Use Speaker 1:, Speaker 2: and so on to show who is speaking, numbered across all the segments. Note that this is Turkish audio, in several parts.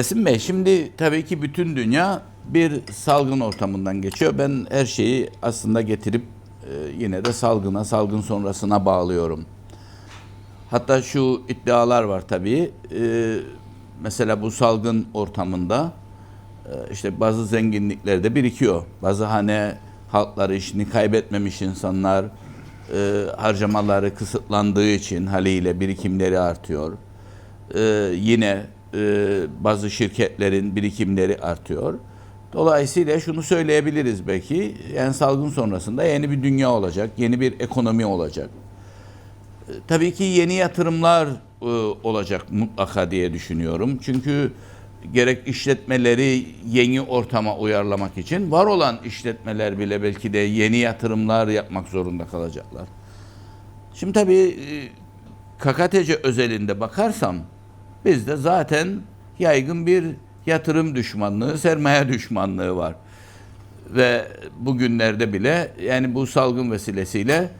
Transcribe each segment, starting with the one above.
Speaker 1: Besim Bey şimdi tabii ki bütün dünya bir salgın ortamından geçiyor. Ben her şeyi aslında getirip e, yine de salgına, salgın sonrasına bağlıyorum. Hatta şu iddialar var tabii. E, mesela bu salgın ortamında e, işte bazı zenginlikler de birikiyor. Bazı hane halkları işini kaybetmemiş insanlar harcamaları kısıtlandığı için haliyle birikimleri artıyor. Yine bazı şirketlerin birikimleri artıyor. Dolayısıyla şunu söyleyebiliriz belki, yani salgın sonrasında yeni bir dünya olacak, yeni bir ekonomi olacak. E, Tabii ki yeni yatırımlar e, olacak mutlaka diye düşünüyorum. Çünkü gerek işletmeleri yeni ortama uyarlamak için var olan işletmeler bile belki de yeni yatırımlar yapmak zorunda kalacaklar. Şimdi tabii e, KKTC özelinde bakarsam bizde zaten yaygın bir yatırım düşmanlığı, sermaye düşmanlığı var. Ve bugünlerde bile yani bu salgın vesilesiyle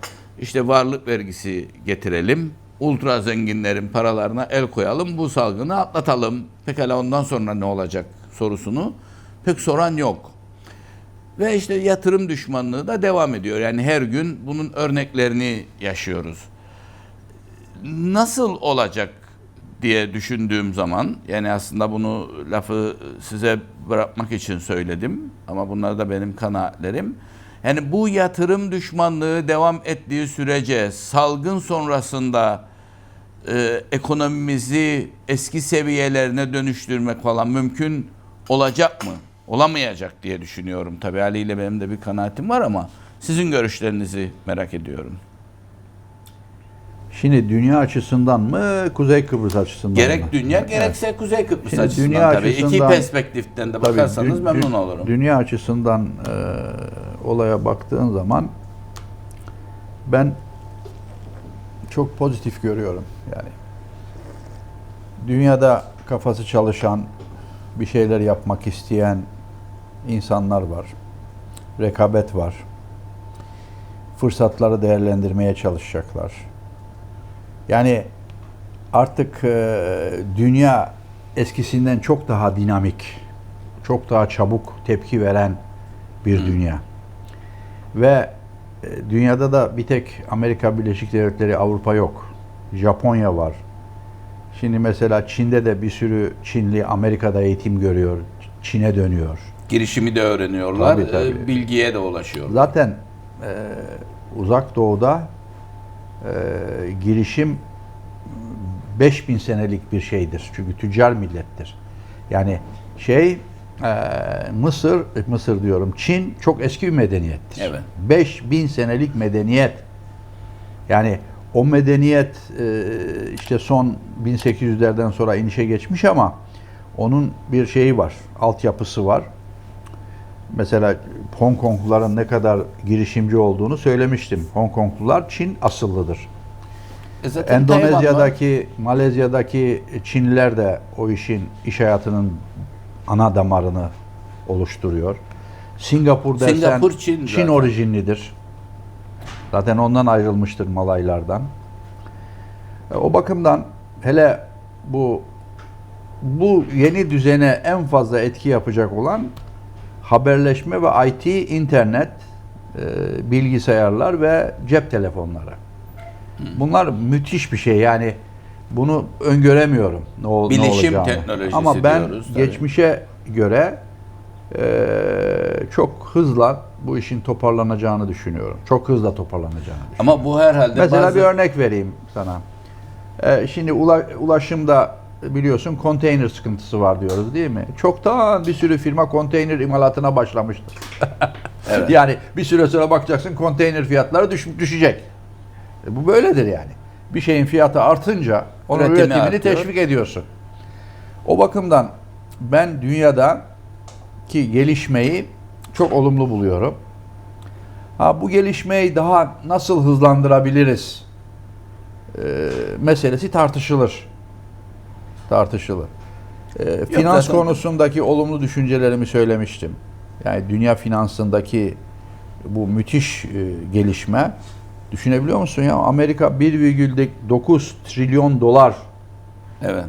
Speaker 1: işte varlık vergisi getirelim, ultra zenginlerin paralarına el koyalım, bu salgını atlatalım. Pekala ondan sonra ne olacak sorusunu pek soran yok. Ve işte yatırım düşmanlığı da devam ediyor. Yani her gün bunun örneklerini yaşıyoruz. Nasıl olacak diye düşündüğüm zaman yani aslında bunu lafı size bırakmak için söyledim ama bunlar da benim kanaatlerim. Yani bu yatırım düşmanlığı devam ettiği sürece salgın sonrasında e, ekonomimizi eski seviyelerine dönüştürmek falan mümkün olacak mı? Olamayacak diye düşünüyorum. Tabii haliyle benim de bir kanaatim var ama sizin görüşlerinizi merak ediyorum.
Speaker 2: Şimdi dünya açısından mı, Kuzey Kıbrıs açısından mı?
Speaker 1: Gerek dünya gerekse Kuzey Kıbrıs
Speaker 2: Şimdi
Speaker 1: açısından
Speaker 2: dünya
Speaker 1: tabii. İki
Speaker 2: açısından-
Speaker 1: perspektiften de bakarsanız
Speaker 2: dü-
Speaker 1: memnun olurum.
Speaker 2: Dünya açısından e, olaya baktığın zaman ben çok pozitif görüyorum yani. Dünyada kafası çalışan, bir şeyler yapmak isteyen insanlar var. Rekabet var. Fırsatları değerlendirmeye çalışacaklar. Yani artık e, dünya eskisinden çok daha dinamik, çok daha çabuk tepki veren bir dünya. Ve e, dünyada da bir tek Amerika Birleşik Devletleri, Avrupa yok. Japonya var. Şimdi mesela Çin'de de bir sürü Çinli Amerika'da eğitim görüyor, Çin'e dönüyor.
Speaker 1: Girişimi de öğreniyorlar,
Speaker 2: Tabii, tabii.
Speaker 1: e, bilgiye de ulaşıyorlar.
Speaker 2: Zaten e, uzak doğuda girişim 5000 senelik bir şeydir. Çünkü tüccar millettir. Yani şey e, Mısır, Mısır diyorum Çin çok eski bir medeniyettir.
Speaker 1: Evet.
Speaker 2: 5000 senelik medeniyet. Yani o medeniyet e, işte son 1800'lerden sonra inişe geçmiş ama onun bir şeyi var, altyapısı var mesela Hong Kongluların ne kadar girişimci olduğunu söylemiştim. Hong Konglular Çin asıllıdır.
Speaker 1: E zaten
Speaker 2: Endonezya'daki, Malezya'daki Çinliler de o işin iş hayatının ana damarını oluşturuyor. Singapur dersen
Speaker 1: Singapur, Çin
Speaker 2: Çin,
Speaker 1: zaten.
Speaker 2: orijinlidir. Zaten ondan ayrılmıştır Malaylardan. E, O bakımdan hele bu bu yeni düzene en fazla etki yapacak olan haberleşme ve IT, internet, e, bilgisayarlar ve cep telefonları. Bunlar müthiş bir şey yani bunu öngöremiyorum ne, ol, ne
Speaker 1: Bilişim
Speaker 2: olacağını.
Speaker 1: teknolojisi
Speaker 2: Ama ben
Speaker 1: diyoruz tabii.
Speaker 2: geçmişe göre e, çok hızla bu işin toparlanacağını düşünüyorum. Çok hızla toparlanacağını düşünüyorum.
Speaker 1: Ama bu herhalde
Speaker 2: Mesela
Speaker 1: bazı...
Speaker 2: bir örnek vereyim sana. Ee, şimdi ula- ulaşımda biliyorsun konteyner sıkıntısı var diyoruz değil mi? Çoktan bir sürü firma konteyner imalatına başlamıştır.
Speaker 1: Evet.
Speaker 2: Yani bir süre sonra bakacaksın konteyner fiyatları düş- düşecek. E, bu böyledir yani. Bir şeyin fiyatı artınca onun
Speaker 1: Üretimi
Speaker 2: üretimini
Speaker 1: artıyor.
Speaker 2: teşvik ediyorsun. O bakımdan ben dünyada ki gelişmeyi çok olumlu buluyorum. Ha bu gelişmeyi daha nasıl hızlandırabiliriz? e, meselesi tartışılır. Tartışılır. E, finans
Speaker 1: zaten-
Speaker 2: konusundaki olumlu düşüncelerimi söylemiştim. Yani dünya finansındaki bu müthiş e, gelişme düşünebiliyor musun ya? Amerika 1,9 trilyon dolar
Speaker 1: Evet.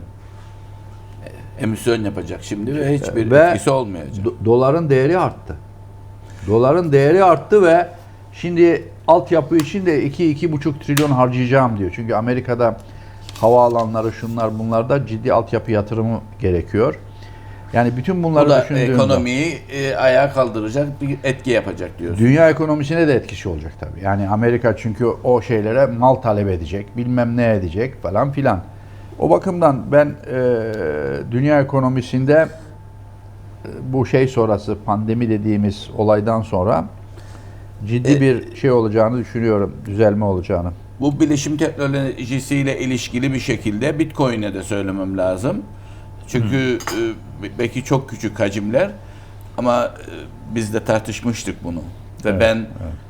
Speaker 1: emisyon yapacak şimdi ve hiçbir
Speaker 2: Ve
Speaker 1: etkisi olmayacak.
Speaker 2: Do- doların değeri arttı. Doların değeri arttı ve şimdi altyapı için de 2-2,5 trilyon harcayacağım diyor. Çünkü Amerika'da havaalanları şunlar bunlarda ciddi altyapı yatırımı gerekiyor. Yani bütün bunları
Speaker 1: Bu da
Speaker 2: düşündüğümde
Speaker 1: ekonomiyi e, ayağa kaldıracak bir etki yapacak diyorsun.
Speaker 2: dünya ekonomisine de etkisi olacak tabii. Yani Amerika çünkü o şeylere mal talep edecek, bilmem ne edecek falan filan. O bakımdan ben e, dünya ekonomisinde e, bu şey sonrası pandemi dediğimiz olaydan sonra ciddi
Speaker 1: E,
Speaker 2: bir şey olacağını düşünüyorum, düzelme olacağını.
Speaker 1: Bu bilişim teknolojisiyle ilişkili bir şekilde Bitcoin'e de söylemem lazım. Çünkü e, belki çok küçük hacimler ama e, biz de tartışmıştık bunu. Ve
Speaker 2: Evet,
Speaker 1: ben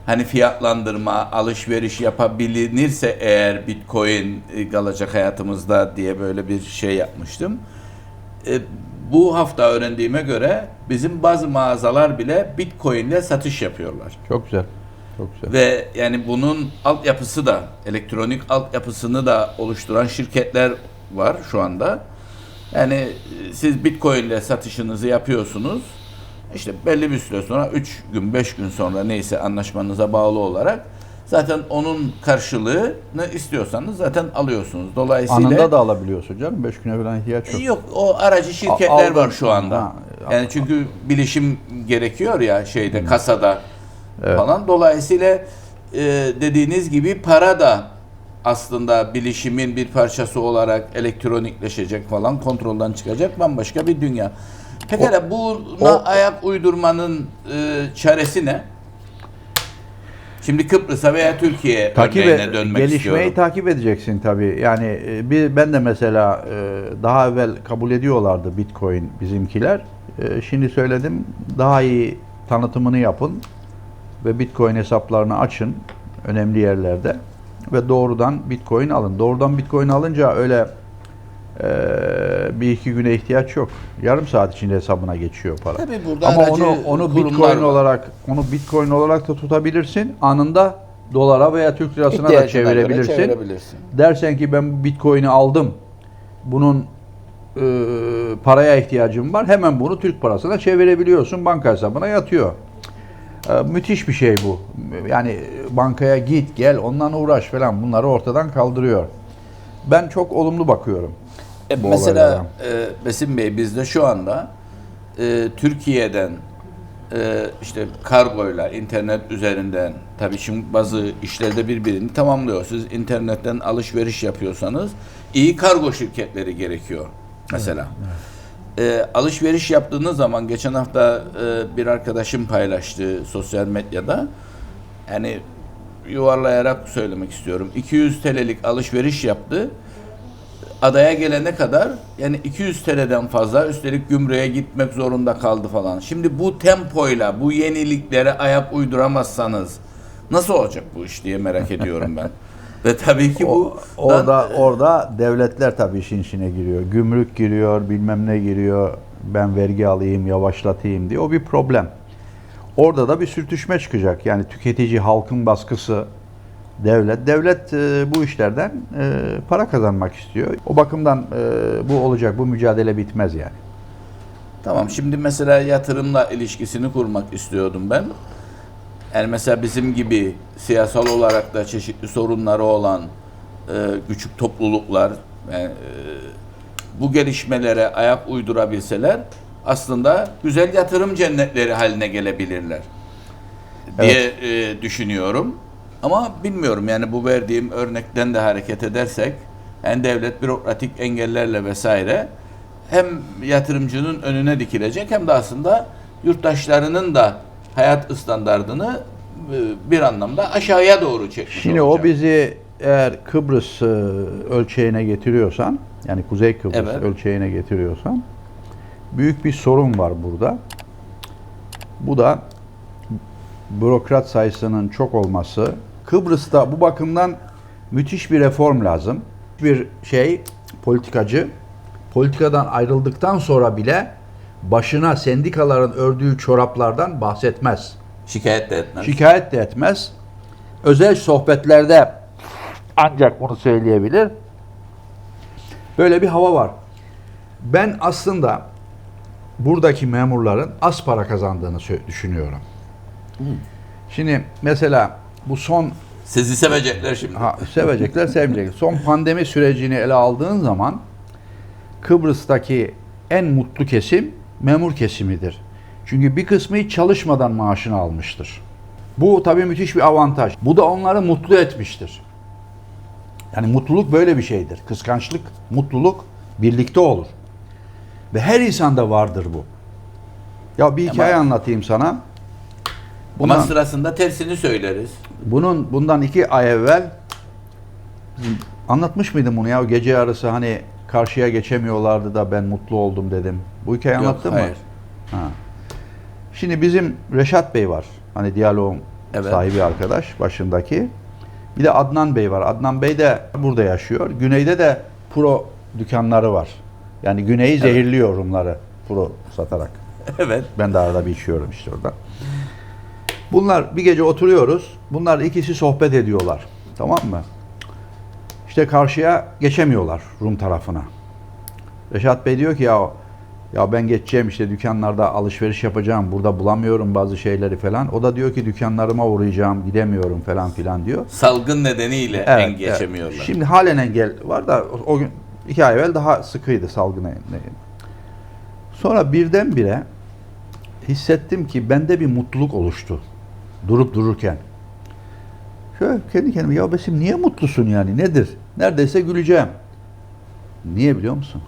Speaker 1: hani fiyatlandırma, alışveriş yapabilinirse eğer Bitcoin e, kalacak hayatımızda diye böyle bir şey yapmıştım. E, bu hafta öğrendiğime göre bizim bazı mağazalar bile Bitcoin ile satış yapıyorlar.
Speaker 2: Çok güzel. Çok güzel.
Speaker 1: Ve yani bunun altyapısı da elektronik altyapısını da oluşturan şirketler var şu anda. Yani e, siz Bitcoin ile satışınızı yapıyorsunuz. İşte belli bir süre sonra 3 gün 5 gün sonra neyse anlaşmanıza bağlı olarak zaten onun karşılığını istiyorsanız zaten alıyorsunuz. Dolayısıyla
Speaker 2: Anında da alabiliyorsun canım. 5 güne falan ihtiyaç yok.
Speaker 1: Yok o aracı şirketler
Speaker 2: aldım.
Speaker 1: var şu anda.
Speaker 2: Ha,
Speaker 1: yani çünkü bilişim gerekiyor ya şeyde kasada falan. Dolayısıyla e, dediğiniz gibi para da aslında bilişimin bir parçası olarak elektronikleşecek falan kontrolden çıkacak bambaşka bir dünya. Pekala buna
Speaker 2: o-
Speaker 1: ayak uydurmanın e, çaresi ne? Şimdi Kıbrıs'a veya Türkiye
Speaker 2: takip
Speaker 1: örneğine
Speaker 2: e-
Speaker 1: dönmek
Speaker 2: gelişmeyi
Speaker 1: istiyorum.
Speaker 2: takip edeceksin tabii. Yani e, bir ben de mesela e, daha evvel kabul ediyorlardı Bitcoin bizimkiler. Şimdi söyledim daha iyi tanıtımını yapın ve Bitcoin hesaplarını açın önemli yerlerde ve doğrudan Bitcoin alın. Doğrudan Bitcoin alınca öyle e, bir iki güne ihtiyaç yok. Yarım saat içinde hesabına geçiyor para.
Speaker 1: Tabii burada
Speaker 2: Ama onu onu Bitcoin
Speaker 1: var.
Speaker 2: olarak onu Bitcoin olarak da tutabilirsin. Anında dolara veya Türk lirasına da çevirebilirsin.
Speaker 1: çevirebilirsin.
Speaker 2: Dersen ki ben Bitcoin'i aldım. Bunun e, paraya ihtiyacım var. Hemen bunu Türk parasına çevirebiliyorsun. Banka hesabına yatıyor. E, müthiş bir şey bu. Yani bankaya git gel ondan uğraş falan bunları ortadan kaldırıyor. Ben çok olumlu bakıyorum.
Speaker 1: E, mesela
Speaker 2: olaylara.
Speaker 1: e, Besim Bey bizde şu anda e, Türkiye'den e, işte kargoyla internet üzerinden tabii şimdi bazı işlerde birbirini tamamlıyor. Siz internetten alışveriş yapıyorsanız iyi kargo şirketleri gerekiyor mesela. E, alışveriş yaptığınız zaman geçen hafta e, bir arkadaşım paylaştı sosyal medyada. Yani yuvarlayarak söylemek istiyorum. 200 TL'lik alışveriş yaptı adaya gelene kadar yani 200 TL'den fazla üstelik gümrüğe gitmek zorunda kaldı falan. Şimdi bu tempoyla bu yeniliklere ayak uyduramazsanız nasıl olacak bu iş diye merak ediyorum ben. Ve tabii ki bu
Speaker 2: O- orada orada devletler tabii işin içine giriyor. Gümrük giriyor, bilmem ne giriyor. Ben vergi alayım, yavaşlatayım diye. O bir problem. Orada da bir sürtüşme çıkacak. Yani tüketici, halkın baskısı, devlet. Devlet e, bu işlerden e, para kazanmak istiyor. O bakımdan e, bu olacak. Bu mücadele bitmez yani.
Speaker 1: Tamam şimdi mesela yatırımla ilişkisini kurmak istiyordum ben. Yani mesela bizim gibi siyasal olarak da çeşitli sorunları olan e, küçük topluluklar yani, e, bu gelişmelere ayak uydurabilseler aslında güzel yatırım cennetleri haline gelebilirler diye e, düşünüyorum. Ama bilmiyorum yani bu verdiğim örnekten de hareket edersek yani devlet bürokratik engellerle vesaire hem yatırımcının önüne dikilecek hem de aslında yurttaşlarının da hayat standartını e, bir anlamda aşağıya doğru çekmiş
Speaker 2: Şimdi
Speaker 1: olacak.
Speaker 2: o bizi eğer Kıbrıs e, ölçeğine getiriyorsan, yani Kuzey Kıbrıs
Speaker 1: Evet.
Speaker 2: ölçeğine getiriyorsan, büyük bir sorun var burada. Bu da bürokrat sayısının çok olması. Kıbrıs'ta bu bakımdan müthiş bir reform lazım. Bir şey, politikacı, politikadan ayrıldıktan sonra bile başına sendikaların ördüğü çoraplardan bahsetmez
Speaker 1: şikayet de etmez.
Speaker 2: şikayet de etmez. Özel sohbetlerde ancak bunu söyleyebilir. Böyle bir hava var. Ben aslında buradaki memurların az para kazandığını düşünüyorum. Şimdi mesela bu son
Speaker 1: Sizi sevecekler şimdi.
Speaker 2: ha, sevecekler sevmeyecekler. Son pandemi sürecini ele aldığın zaman Kıbrıs'taki en mutlu kesim memur kesimidir. Çünkü bir kısmı hiç çalışmadan maaşını almıştır. Bu tabii müthiş bir avantaj. Bu da onları mutlu etmiştir. Yani mutluluk böyle bir şeydir. Kıskançlık, mutluluk birlikte olur. Ve her insanda vardır bu. Ya bir hikaye anlatayım sana.
Speaker 1: Ama
Speaker 2: Bundan-
Speaker 1: sırasında tersini söyleriz.
Speaker 2: bunun bundan iki ay evvel anlatmış mıydım bunu ya? O gece yarısı hani karşıya geçemiyorlardı da ben mutlu oldum dedim. Bu hikayeyi
Speaker 1: Yok,
Speaker 2: anlattım
Speaker 1: hayır.
Speaker 2: mı? Ha. Şimdi bizim Reşat Bey var. Hani diyaloğun
Speaker 1: Evet.
Speaker 2: sahibi arkadaş başındaki. Bir de Adnan Bey var. Adnan Bey de burada yaşıyor. Güneyde de pro dükkanları var. Yani güneyi zehirliyor Rumları pro satarak.
Speaker 1: evet.
Speaker 2: Ben de arada bir içiyorum işte orada. Bunlar bir gece oturuyoruz. Bunlar ikisi sohbet ediyorlar. Tamam mı? İşte karşıya geçemiyorlar Rum tarafına. Reşat Bey diyor ki ya ya ben geçeceğim işte dükkanlarda alışveriş yapacağım. Burada bulamıyorum bazı şeyleri falan. O da diyor ki dükkanlarıma uğrayacağım, gidemiyorum falan filan diyor.
Speaker 1: Salgın nedeniyle
Speaker 2: Evet,
Speaker 1: en geçemiyorlar.
Speaker 2: evet. Şimdi halen engel var da o, gün iki ay evvel daha sıkıydı salgın. ne- Sonra birdenbire hissettim ki bende bir mutluluk oluştu. Durup dururken. Şöyle kendi kendime ya Besim niye mutlusun yani nedir? Neredeyse güleceğim. Niye biliyor musun?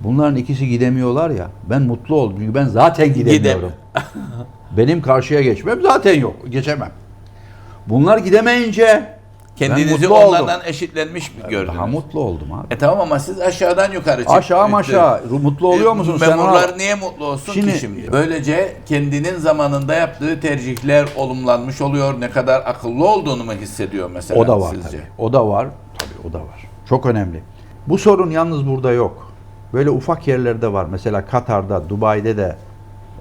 Speaker 2: Bunların ikisi gidemiyorlar ya. Ben mutlu oldum çünkü ben zaten gidemiyorum. Benim karşıya geçmem zaten yok. Geçemem. Bunlar gidemeyince
Speaker 1: Kendinizi
Speaker 2: mutlu oldum.
Speaker 1: onlardan eşitlenmiş mi gördünüz?
Speaker 2: daha mutlu oldum abi.
Speaker 1: E tamam ama siz aşağıdan yukarı çıktınız.
Speaker 2: Aşağı maşağı mutlu oluyor musun sen?
Speaker 1: Memurlar
Speaker 2: ona?
Speaker 1: niye mutlu olsun
Speaker 2: Şimdi-
Speaker 1: ki şimdi? Böylece kendinin zamanında yaptığı tercihler olumlanmış oluyor. Ne kadar akıllı olduğunu mu hissediyor mesela
Speaker 2: O da var
Speaker 1: sizce?
Speaker 2: tabii. O da var. O da var. Çok önemli. Bu sorun yalnız burada yok. Böyle ufak yerlerde var. Mesela Katar'da, Dubai'de de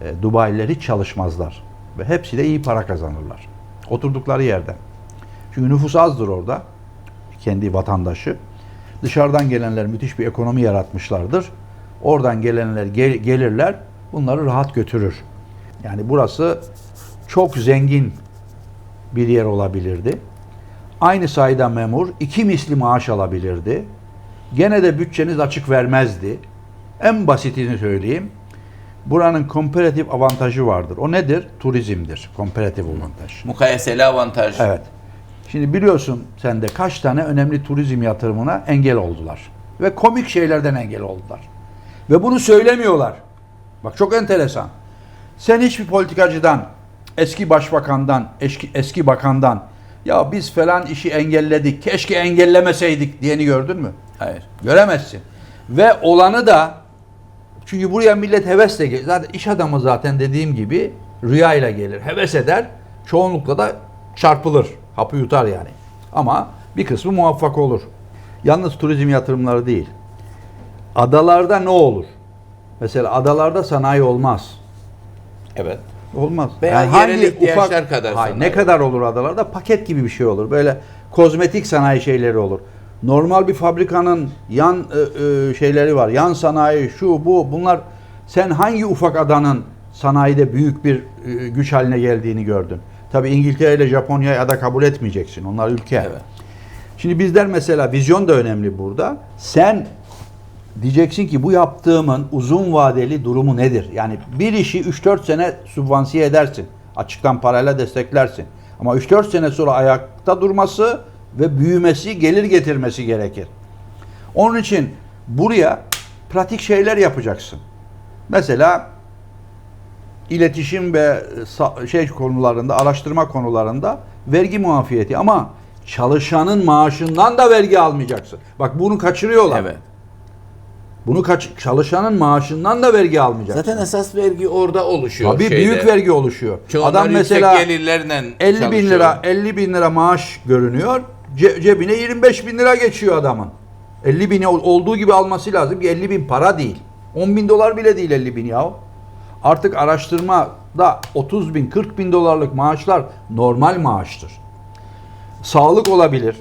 Speaker 2: e, Dubai'liler hiç çalışmazlar. Ve hepsi de iyi para kazanırlar. Oturdukları yerde. Çünkü nüfus azdır orada. Kendi vatandaşı. Dışarıdan gelenler müthiş bir ekonomi yaratmışlardır. Oradan gelenler gel- gelirler. Bunları rahat götürür. Yani burası çok zengin bir yer olabilirdi. Aynı sayıda memur iki misli maaş alabilirdi. Gene de bütçeniz açık vermezdi. En basitini söyleyeyim. Buranın komparatif avantajı vardır. O nedir? Turizmdir. Komparatif avantaj.
Speaker 1: Mukayeseli avantaj.
Speaker 2: Evet. Şimdi biliyorsun sen de kaç tane önemli turizm yatırımına engel oldular. Ve komik şeylerden engel oldular. Ve bunu söylemiyorlar. Bak çok enteresan. Sen hiçbir politikacıdan, eski başbakandan, eski, eski bakandan ya biz falan işi engelledik, keşke engellemeseydik diyeni gördün mü?
Speaker 1: Hayır.
Speaker 2: Göremezsin. Ve olanı da çünkü buraya millet hevesle gelir. Zaten iş adamı zaten dediğim gibi rüyayla gelir. Heves eder. Çoğunlukla da çarpılır. Hapı yutar yani. Ama bir kısmı muvaffak olur. Yalnız turizm yatırımları değil. Adalarda ne olur? Mesela adalarda sanayi olmaz.
Speaker 1: Evet.
Speaker 2: Olmaz.
Speaker 1: Veya yerel ihtiyaçlar kadar
Speaker 2: Hayır, ne kadar olur adalarda? Paket gibi bir şey olur. Böyle kozmetik sanayi şeyleri olur. Normal bir fabrikanın yan e, e, şeyleri var. Yan sanayi, şu bu bunlar sen hangi ufak adanın sanayide büyük bir e, güç haline geldiğini gördün. Tabii İngiltere ile Japonya'yı ada kabul etmeyeceksin. Onlar ülke.
Speaker 1: Evet.
Speaker 2: Şimdi bizler mesela vizyon da önemli burada. Sen diyeceksin ki bu yaptığımın uzun vadeli durumu nedir? Yani bir işi 3-4 sene sübvansiye edersin. Açıktan parayla desteklersin. Ama 3-4 sene sonra ayakta durması ve büyümesi, gelir getirmesi gerekir. Onun için buraya pratik şeyler yapacaksın. Mesela iletişim ve şey konularında, araştırma konularında vergi muafiyeti ama çalışanın maaşından da vergi almayacaksın. Bak bunu kaçırıyorlar.
Speaker 1: Evet.
Speaker 2: Bunu kaç çalışanın maaşından da vergi almayacaksın.
Speaker 1: Zaten esas vergi orada oluşuyor.
Speaker 2: Tabii
Speaker 1: şeyde.
Speaker 2: büyük vergi oluşuyor.
Speaker 1: Çoğunlar
Speaker 2: Adam mesela
Speaker 1: gelirlerle
Speaker 2: 50 bin
Speaker 1: çalışıyor.
Speaker 2: lira 50 bin lira maaş görünüyor. Ce- cebine 25 bin lira geçiyor adamın. 50 bin ol- olduğu gibi alması lazım ki 50 bin para değil. 10 bin dolar bile değil 50 bin ya. Artık araştırmada 30 bin 40 bin dolarlık maaşlar normal maaştır. Sağlık olabilir.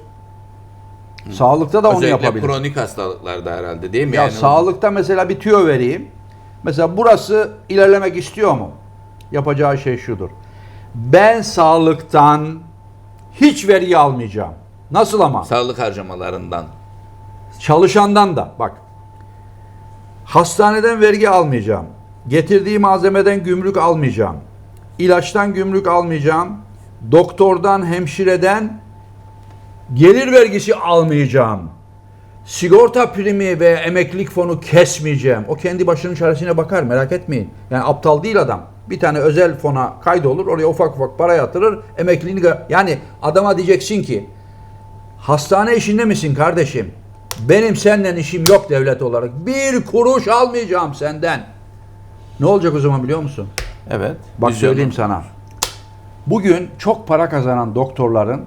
Speaker 2: Sağlıkta da onu
Speaker 1: Özellikle
Speaker 2: yapabilir.
Speaker 1: kronik hastalıklarda herhalde değil mi?
Speaker 2: Ya
Speaker 1: Yani
Speaker 2: sağlıkta mesela bir tüyo vereyim. Mesela burası ilerlemek istiyor mu? Yapacağı şey şudur. Ben sağlıktan hiç vergi almayacağım. Nasıl ama?
Speaker 1: Sağlık harcamalarından.
Speaker 2: Çalışandan da bak. Hastaneden vergi almayacağım. Getirdiği malzemeden gümrük almayacağım. İlaçtan gümrük almayacağım. Doktordan, hemşireden gelir vergisi almayacağım. Sigorta primi ve emeklilik fonu kesmeyeceğim. O kendi başının çaresine bakar merak etmeyin. Yani aptal değil adam. Bir tane özel fona kaydolur, oraya ufak ufak para yatırır, emekliliğini... Yani adama diyeceksin ki, Hastane işinde misin kardeşim? Benim senden işim yok devlet olarak. Bir kuruş almayacağım senden. Ne olacak o zaman biliyor musun?
Speaker 1: Evet.
Speaker 2: Bak söyleyeyim sana. Bugün çok para kazanan doktorların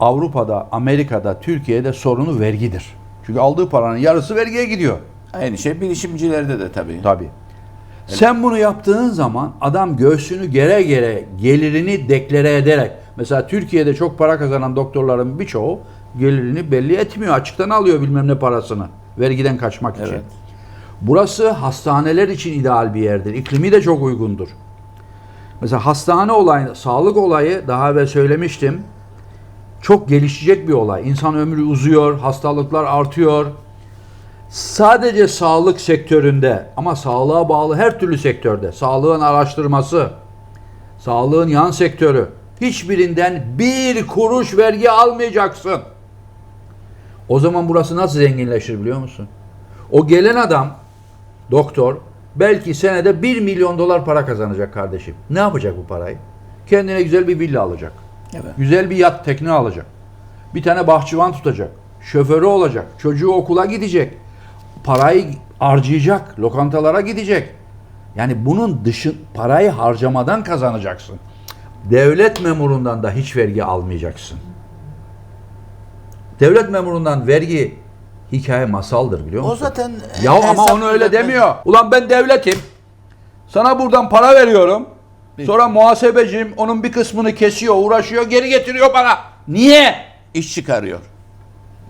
Speaker 2: Avrupa'da, Amerika'da, Türkiye'de sorunu vergidir. Çünkü aldığı paranın yarısı vergiye gidiyor.
Speaker 1: Aynı şey bilişimcilerde de tabii.
Speaker 2: Tabii. Sen bunu yaptığın zaman adam göğsünü gere gere gelirini deklare ederek mesela Türkiye'de çok para kazanan doktorların birçoğu gelirini belli etmiyor. Açıktan alıyor bilmem ne parasını vergiden kaçmak için.
Speaker 1: Evet.
Speaker 2: Burası hastaneler için ideal bir yerdir. İklimi de çok uygundur. Mesela hastane olayı, sağlık olayı daha evvel söylemiştim. Çok gelişecek bir olay. İnsan ömrü uzuyor, hastalıklar artıyor. Sadece sağlık sektöründe ama sağlığa bağlı her türlü sektörde, sağlığın araştırması, sağlığın yan sektörü, hiçbirinden bir kuruş vergi almayacaksın. O zaman burası nasıl zenginleşir biliyor musun? O gelen adam, doktor, belki senede 1 milyon dolar para kazanacak kardeşim. Ne yapacak bu parayı? Kendine güzel bir villa alacak.
Speaker 1: Evet.
Speaker 2: Güzel bir yat tekne alacak. Bir tane bahçıvan tutacak. Şoförü olacak. Çocuğu okula gidecek. Parayı harcayacak. Lokantalara gidecek. Yani bunun dışı parayı harcamadan kazanacaksın. Devlet memurundan da hiç vergi almayacaksın. Devlet memurundan vergi hikaye masaldır biliyor musun?
Speaker 1: O zaten
Speaker 2: Ya ama onu öyle demiyor. Ulan ben devletim. Sana buradan para veriyorum. Sonra muhasebecim onun bir kısmını kesiyor, uğraşıyor, geri getiriyor bana. Niye?
Speaker 1: İş çıkarıyor.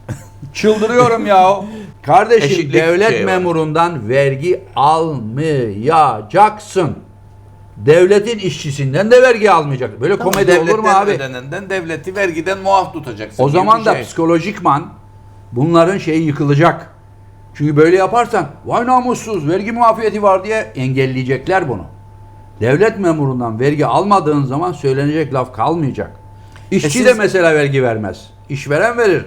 Speaker 2: Çıldırıyorum ya. Kardeşim
Speaker 1: Eşitlik
Speaker 2: devlet
Speaker 1: şey var.
Speaker 2: memurundan vergi almayacaksın. Devletin işçisinden de vergi almayacak. Böyle komedi olur mu
Speaker 1: Devletten
Speaker 2: abi?
Speaker 1: ödenenden devleti vergiden muaf tutacaksın.
Speaker 2: O
Speaker 1: gibi
Speaker 2: zaman da
Speaker 1: şey.
Speaker 2: psikolojikman bunların şeyi yıkılacak. Çünkü böyle yaparsan vay namussuz vergi muafiyeti var diye engelleyecekler bunu. Devlet memurundan vergi almadığın zaman söylenecek laf kalmayacak. İşçi
Speaker 1: E siz-
Speaker 2: de mesela vergi vermez. İşveren verir.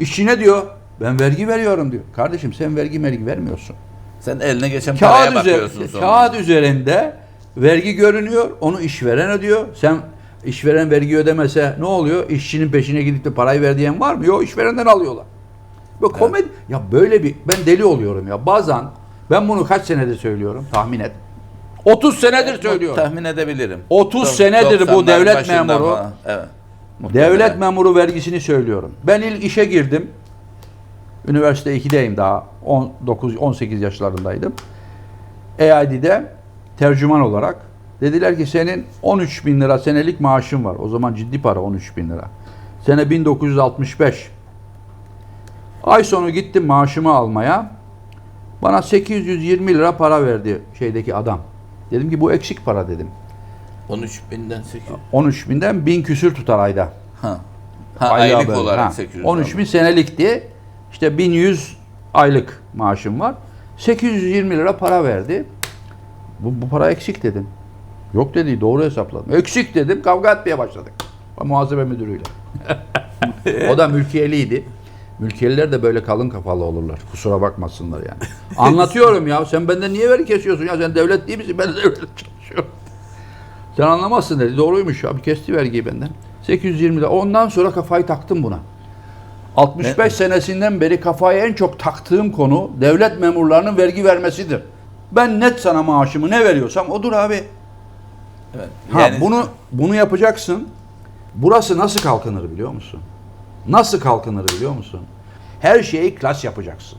Speaker 2: İşçi ne diyor? Ben vergi veriyorum diyor. Kardeşim sen vergi vergi vermiyorsun.
Speaker 1: Sen eline geçen paraya
Speaker 2: Kağıt,
Speaker 1: bakıyorsun
Speaker 2: üzer,
Speaker 1: sonra.
Speaker 2: kağıt üzerinde vergi görünüyor. Onu işveren ödüyor. Sen işveren vergi ödemese ne oluyor? İşçinin peşine gidip de parayı ver diyen var mı? Yok işverenden alıyorlar. Böyle komedi ya böyle bir ben deli oluyorum ya. Bazen ben bunu kaç senedir söylüyorum tahmin et. 30 senedir söylüyorum.
Speaker 1: Tahmin edebilirim.
Speaker 2: 30
Speaker 1: Dok-
Speaker 2: senedir bu
Speaker 1: 90'ların
Speaker 2: devlet memuru.
Speaker 1: Evet. Muhtemelen.
Speaker 2: Devlet memuru vergisini söylüyorum. Ben ilk işe girdim. Üniversite 2'deyim daha. 19 18 yaşlarındaydım. EID'de tercüman olarak dediler ki senin 13 bin lira senelik maaşın var. O zaman ciddi para 13 bin lira. Sene 1965. Ay sonu gittim maaşımı almaya. Bana 820 lira para verdi şeydeki adam. Dedim ki bu eksik para dedim.
Speaker 1: 13 binden 8.
Speaker 2: 13 binden 1000 küsür tutar ayda.
Speaker 1: Ha. Ha
Speaker 2: Aylığa
Speaker 1: aylık
Speaker 2: böyle.
Speaker 1: olarak
Speaker 2: Ha,
Speaker 1: 800.
Speaker 2: 13 bin senelikti. İşte 1100 aylık maaşım var. 820 lira para verdi. Bu, bu para eksik dedim. Yok dedi doğru hesapladım. Eksik dedim kavga etmeye başladık. Muhasebe müdürüyle. o da mülkiyeliydi. Mülkiyeliler de böyle kalın kafalı olurlar. Kusura bakmasınlar yani. Anlatıyorum ya sen benden niye veri kesiyorsun ya sen devlet değil misin? Ben de devlet çalışıyorum. Sen anlamazsın dedi. Doğruymuş abi kesti vergiyi benden. 820 lira. Ondan sonra kafayı taktım buna. 65
Speaker 1: Ne?
Speaker 2: senesinden beri kafaya en çok taktığım konu devlet memurlarının vergi vermesidir. Ben net sana maaşımı ne veriyorsam odur abi.
Speaker 1: Evet.
Speaker 2: Ha,
Speaker 1: Yani
Speaker 2: bunu bunu yapacaksın. Burası nasıl kalkınır biliyor musun? Nasıl kalkınır biliyor musun? Her şeyi klas yapacaksın.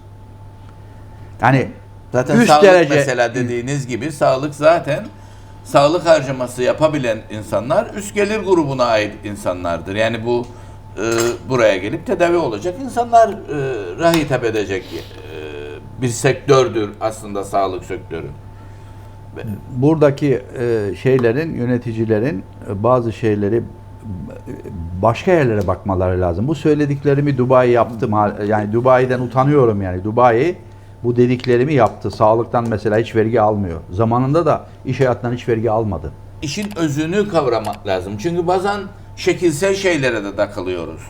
Speaker 2: Yani
Speaker 1: zaten
Speaker 2: üst
Speaker 1: sağlık
Speaker 2: derece
Speaker 1: mesela dediğiniz gibi sağlık zaten sağlık harcaması yapabilen insanlar üst gelir grubuna ait insanlardır. Yani bu e, buraya gelip tedavi olacak insanlar e, hitap edecek e, bir sektördür aslında sağlık sektörü.
Speaker 2: buradaki e, şeylerin, yöneticilerin e, bazı şeyleri başka yerlere bakmaları lazım. Bu söylediklerimi Dubai yaptı. ma- Yani Dubai'den utanıyorum yani. Dubai bu dediklerimi yaptı. Sağlıktan mesela hiç vergi almıyor. Zamanında da iş hayatından hiç vergi almadı.
Speaker 1: İşin özünü kavramak lazım. Çünkü bazen şekilsel şeylere de takılıyoruz.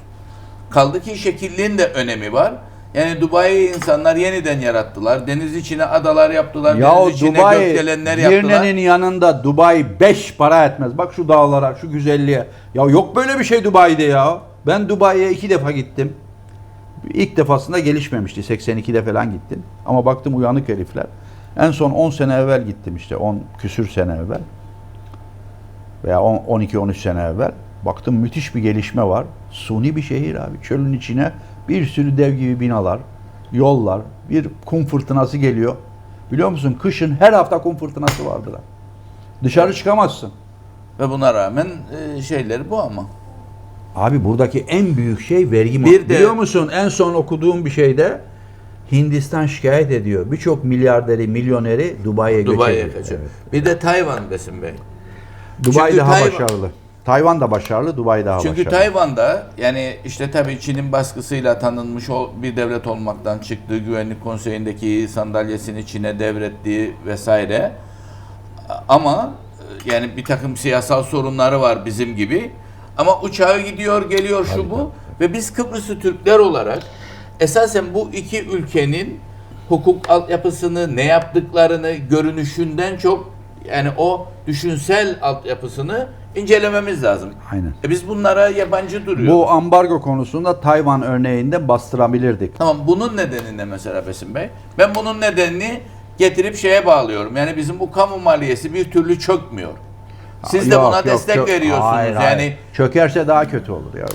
Speaker 1: Kaldı ki şekilliğin de önemi var. Yani Dubai'yi insanlar yeniden yarattılar. Deniz içine adalar yaptılar.
Speaker 2: Ya
Speaker 1: deniz içine
Speaker 2: Dubai,
Speaker 1: gökdelenler yaptılar.
Speaker 2: Girne'nin yanında Dubai 5 para etmez. Bak şu dağlara, şu güzelliğe. Ya yok böyle bir şey Dubai'de ya. Ben Dubai'ye iki defa gittim. İlk defasında gelişmemişti. 82'de falan gittim. Ama baktım uyanık herifler. En son 10 sene evvel gittim işte. 10 küsür sene evvel. Veya 12-13 sene evvel. Baktım müthiş bir gelişme var. Suni bir şehir abi. Çölün içine bir sürü dev gibi binalar, yollar, bir kum fırtınası geliyor. Biliyor musun kışın her hafta kum fırtınası vardır. Dışarı çıkamazsın.
Speaker 1: Ve buna rağmen e, şeyleri bu ama.
Speaker 2: Abi buradaki en büyük şey vergi
Speaker 1: Bir de-
Speaker 2: Biliyor musun en son okuduğum bir şeyde Hindistan şikayet ediyor. Birçok milyarderi, milyoneri Dubai'ye göç ediyor.
Speaker 1: kaçıyor.
Speaker 2: Evet.
Speaker 1: Bir de Tayvan Besim Bey.
Speaker 2: Dubai
Speaker 1: Çünkü
Speaker 2: daha
Speaker 1: Tayvan-
Speaker 2: başarılı. Tayvan da başarılı, Dubai daha
Speaker 1: Çünkü
Speaker 2: başarılı.
Speaker 1: Tayvan'da yani işte tabii Çin'in baskısıyla tanınmış bir devlet olmaktan çıktığı güvenlik konseyindeki sandalyesini Çin'e devrettiği vesaire. Ama e, yani bir takım siyasal sorunları var bizim gibi. Ama uçağı gidiyor geliyor şu
Speaker 2: Tabii,
Speaker 1: bu ve biz Kıbrıslı Türkler olarak esasen bu iki ülkenin hukuk altyapısını, ne yaptıklarını, görünüşünden çok yani o düşünsel altyapısını incelememiz lazım.
Speaker 2: Aynen.
Speaker 1: E biz bunlara yabancı duruyoruz.
Speaker 2: Bu ambargo konusunda Tayvan örneğinde bastırabilirdik.
Speaker 1: Tamam bunun nedeni ne mesela Besim Bey? Ben bunun nedenini getirip şeye bağlıyorum. Yani bizim bu kamu maliyesi bir türlü çökmüyor. Siz de
Speaker 2: Yok,
Speaker 1: buna
Speaker 2: yok,
Speaker 1: destek
Speaker 2: çök-
Speaker 1: veriyorsunuz.
Speaker 2: Hayır,
Speaker 1: yani
Speaker 2: hayır. çökerse daha kötü olur ya.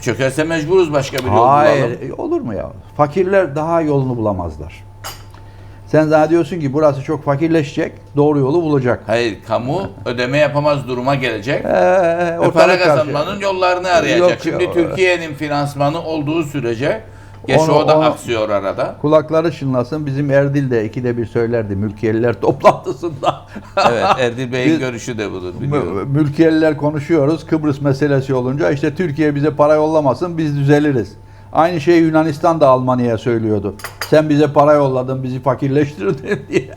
Speaker 1: çökerse mecburuz başka bir yol bulalım.
Speaker 2: Hayır, olur mu ya? Fakirler daha yolunu bulamazlar. Sen zannediyorsun ki burası çok fakirleşecek, doğru yolu bulacak.
Speaker 1: Hayır, kamu ödeme yapamaz duruma gelecek.
Speaker 2: Ee,
Speaker 1: ve para kazanmanın
Speaker 2: karşı-
Speaker 1: yollarını arayacak.
Speaker 2: Yok,
Speaker 1: Şimdi. Türkiye'nin finansmanı olduğu sürece geç
Speaker 2: Onu-
Speaker 1: o da
Speaker 2: onu-
Speaker 1: aksıyor arada.
Speaker 2: Kulakları çınlasın. Bizim Erdil de ikide bir söylerdi mülkiyeliler toplantısında.
Speaker 1: Evet, Erdil Bey'in
Speaker 2: Biz-
Speaker 1: görüşü de budur biliyorum.
Speaker 2: Mü- Mülkiyeliler konuşuyoruz. Kıbrıs meselesi olunca işte Türkiye bize para yollamasın biz düzeliriz. Aynı şeyi Yunanistan da Almanya'ya söylüyordu. Sen bize para yolladın bizi fakirleştirdin diye.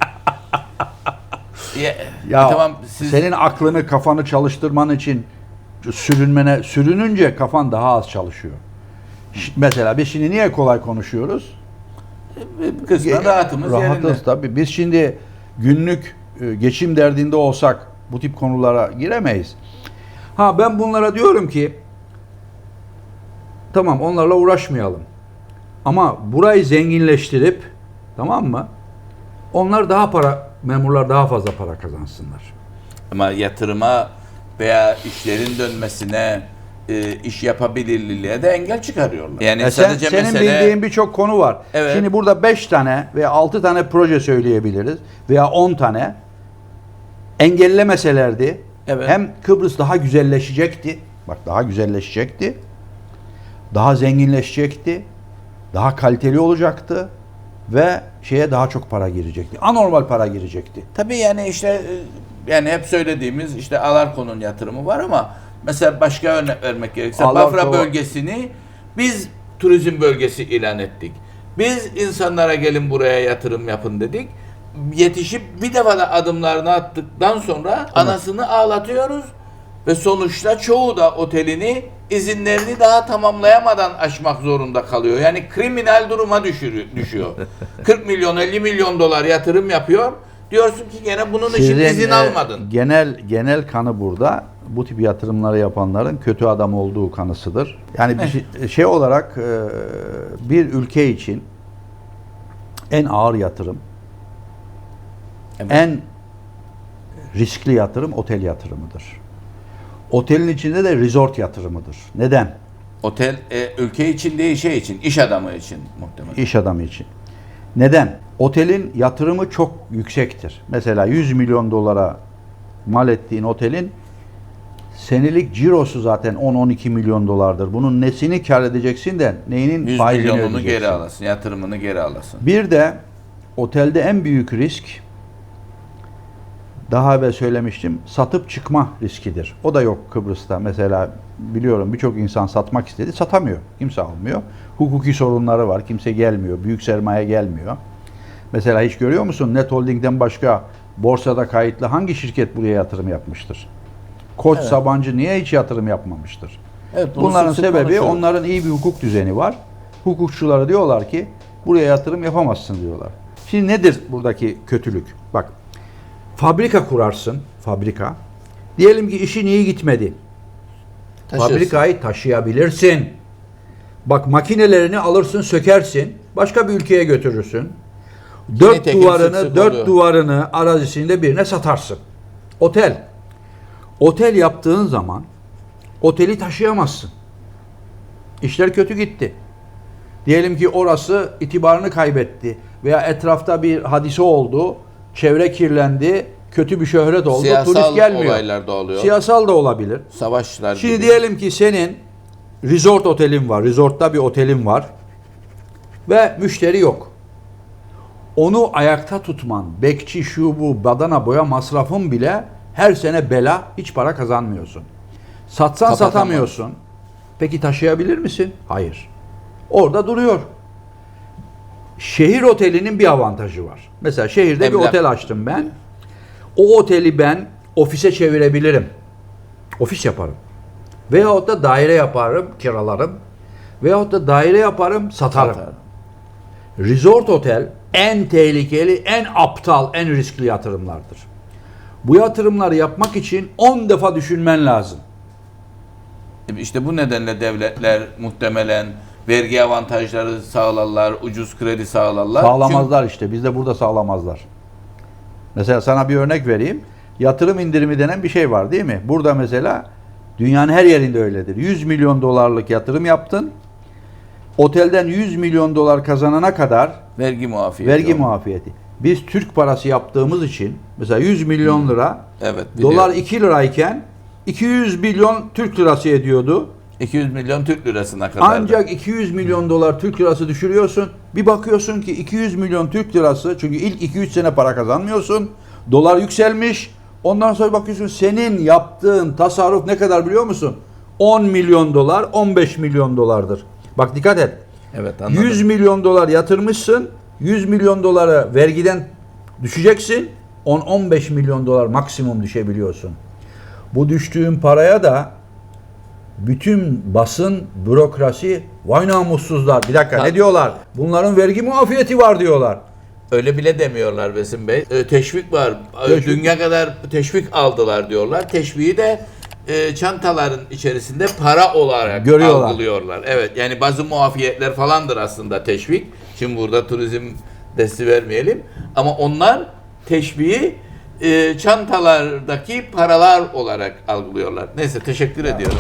Speaker 1: Ya,
Speaker 2: Ya
Speaker 1: tamam siz
Speaker 2: senin aklını kafanı çalıştırman için sürünmene sürününce kafan daha az çalışıyor. Mesela biz şimdi niye kolay konuşuyoruz?
Speaker 1: kısmen rahatımız
Speaker 2: Rahatız
Speaker 1: yerinde.
Speaker 2: tabii. Biz şimdi günlük e, geçim derdinde olsak bu tip konulara giremeyiz. Ha ben bunlara diyorum ki tamam onlarla uğraşmayalım. Ama burayı zenginleştirip tamam mı? Onlar daha para memurlar daha fazla para kazansınlar.
Speaker 1: Ama yatırıma veya işlerin dönmesine, e, iş yapabilirliğe de engel çıkarıyorlar. Yani
Speaker 2: E sen,
Speaker 1: sadece
Speaker 2: senin
Speaker 1: mesele
Speaker 2: bildiğin birçok konu var.
Speaker 1: Evet.
Speaker 2: Şimdi burada 5 tane veya 6 tane proje söyleyebiliriz veya 10 tane engellemeselerdi
Speaker 1: Evet.
Speaker 2: hem Kıbrıs daha güzelleşecekti. Bak daha güzelleşecekti. Daha zenginleşecekti. Daha kaliteli olacaktı ve şeye daha çok para girecekti. Anormal para girecekti.
Speaker 1: tabii yani işte e, yani hep söylediğimiz işte Alarko'nun yatırımı var ama mesela başka örnek vermek gerekirse
Speaker 2: Alarko-
Speaker 1: Bafra bölgesini biz turizm bölgesi ilan ettik. Biz insanlara gelin buraya yatırım yapın dedik. Yetişip bir defa da adımlarını attıktan sonra anasını ağlatıyoruz ve sonuçta çoğu da otelini izinlerini daha tamamlayamadan açmak zorunda kalıyor. Yani kriminal duruma düşürüyor, düşüyor. 40 milyon 50 milyon dolar yatırım yapıyor. Diyorsun ki gene bunun için
Speaker 2: Sizin,
Speaker 1: izin
Speaker 2: e,
Speaker 1: almadın.
Speaker 2: Genel genel kanı burada bu tip yatırımları yapanların kötü adam olduğu kanısıdır. Yani bir şey, şey olarak e, bir ülke için en ağır yatırım,
Speaker 1: Evet.
Speaker 2: en riskli yatırım otel yatırımıdır. Otelin içinde de resort yatırımıdır. Neden?
Speaker 1: Otel e, ülke için değil şey için, iş adamı için muhtemelen.
Speaker 2: İş adamı için. Neden? Otelin yatırımı çok yüksektir. Mesela 100 milyon dolara mal ettiğin otelin Senelik cirosu zaten 10-12 milyon dolardır. Bunun nesini kar edeceksin de neyinin
Speaker 1: 100
Speaker 2: faizini
Speaker 1: milyonunu
Speaker 2: ödeyeceksin.
Speaker 1: geri alasın, yatırımını geri alasın.
Speaker 2: Bir de otelde en büyük risk daha evvel söylemiştim satıp çıkma riskidir. O da yok Kıbrıs'ta. Mesela biliyorum birçok insan satmak istedi satamıyor. Kimse almıyor. Hukuki sorunları var. Kimse gelmiyor. Büyük sermaye gelmiyor. Mesela hiç görüyor musun Net Holding'den başka borsada kayıtlı hangi şirket buraya yatırım yapmıştır? Koç
Speaker 1: Evet.
Speaker 2: Sabancı niye hiç yatırım yapmamıştır?
Speaker 1: Evet,
Speaker 2: Bunların sebebi
Speaker 1: konuşuyoruz.
Speaker 2: onların iyi bir hukuk düzeni var. Hukukçuları diyorlar ki buraya yatırım yapamazsın diyorlar. Şimdi nedir buradaki kötülük? Bak fabrika kurarsın, fabrika. Diyelim ki işin iyi gitmedi.
Speaker 1: Taşırsın.
Speaker 2: Fabrikayı taşıyabilirsin. Bak makinelerini alırsın, sökersin. Başka bir ülkeye götürürsün. Dört
Speaker 1: Nitekim sık
Speaker 2: duvarını,
Speaker 1: sık
Speaker 2: dört
Speaker 1: oluyor.
Speaker 2: duvarını arazisinde birine satarsın. Otel. Otel yaptığın zaman oteli taşıyamazsın. İşler kötü gitti. Diyelim ki orası itibarını kaybetti veya etrafta bir hadise oldu, çevre kirlendi, kötü bir şöhret oldu,
Speaker 1: Siyasal
Speaker 2: turist gelmiyor.
Speaker 1: olaylar da oluyor.
Speaker 2: Siyasal da olabilir.
Speaker 1: Savaşlar
Speaker 2: Şimdi
Speaker 1: gibi.
Speaker 2: diyelim ki senin resort otelin var, resortta bir otelin var ve müşteri yok. Onu ayakta tutman, bekçi, şu bu, badana boya masrafın bile her sene bela, hiç para kazanmıyorsun. Satsan
Speaker 1: Kapatamam.
Speaker 2: satamıyorsun. Peki taşıyabilir misin? Hayır. Orada duruyor. Şehir otelinin bir avantajı var. Mesela şehirde bir
Speaker 1: Emlak.
Speaker 2: otel açtım ben. O oteli ben ofise çevirebilirim. Ofis yaparım. Veyahut da daire yaparım, kiralarım. Veyahut da daire yaparım, satarım.
Speaker 1: Satar.
Speaker 2: Resort otel en tehlikeli, en aptal, en riskli yatırımlardır. Bu yatırımları yapmak için 10 defa düşünmen lazım.
Speaker 1: İşte bu nedenle devletler muhtemelen vergi avantajları sağlarlar, ucuz kredi sağlarlar.
Speaker 2: Sağlamazlar işte. Biz de burada sağlamazlar. Mesela sana bir örnek vereyim. Yatırım indirimi denen bir şey var değil mi? Burada mesela dünyanın her yerinde öyledir. 100 milyon dolarlık yatırım yaptın. Otelden 100 milyon dolar kazanana kadar
Speaker 1: Çünkü vergi muafiyeti.
Speaker 2: vergi muafiyeti. Biz Türk parası yaptığımız için mesela 100 milyon lira
Speaker 1: Evet. biliyorum.
Speaker 2: dolar 2 lirayken 200 milyon Türk lirası ediyordu.
Speaker 1: 200 milyon Türk lirasına kadar.
Speaker 2: Ancak 200 milyon dolar Türk lirası düşürüyorsun. Bir bakıyorsun ki 200 milyon Türk lirası çünkü ilk 2-3 sene para kazanmıyorsun. Dolar yükselmiş. Ondan sonra bakıyorsun senin yaptığın tasarruf ne kadar biliyor musun? 10 milyon dolar, 15 milyon dolardır. Bak dikkat et.
Speaker 1: Evet anladım.
Speaker 2: 100 milyon dolar yatırmışsın. 100 milyon doları vergiden düşeceksin. 10-15 milyon dolar maksimum düşebiliyorsun. Bu düştüğün paraya da bütün basın, bürokrasi, vay namussuzlar. Bir dakika
Speaker 1: Ha.
Speaker 2: ne diyorlar? Bunların vergi muafiyeti var diyorlar.
Speaker 1: Öyle bile demiyorlar Besim Bey. E, teşvik var. E,
Speaker 2: Teşvik.
Speaker 1: Dünya kadar teşvik aldılar diyorlar. Teşviği de e, çantaların içerisinde para olarak
Speaker 2: Görüyorlar.
Speaker 1: algılıyorlar. Evet yani bazı muafiyetler falandır aslında teşvik. Şimdi burada turizm desti vermeyelim. Ama onlar teşviği e, çantalardaki paralar olarak algılıyorlar. Neyse teşekkür ediyorum.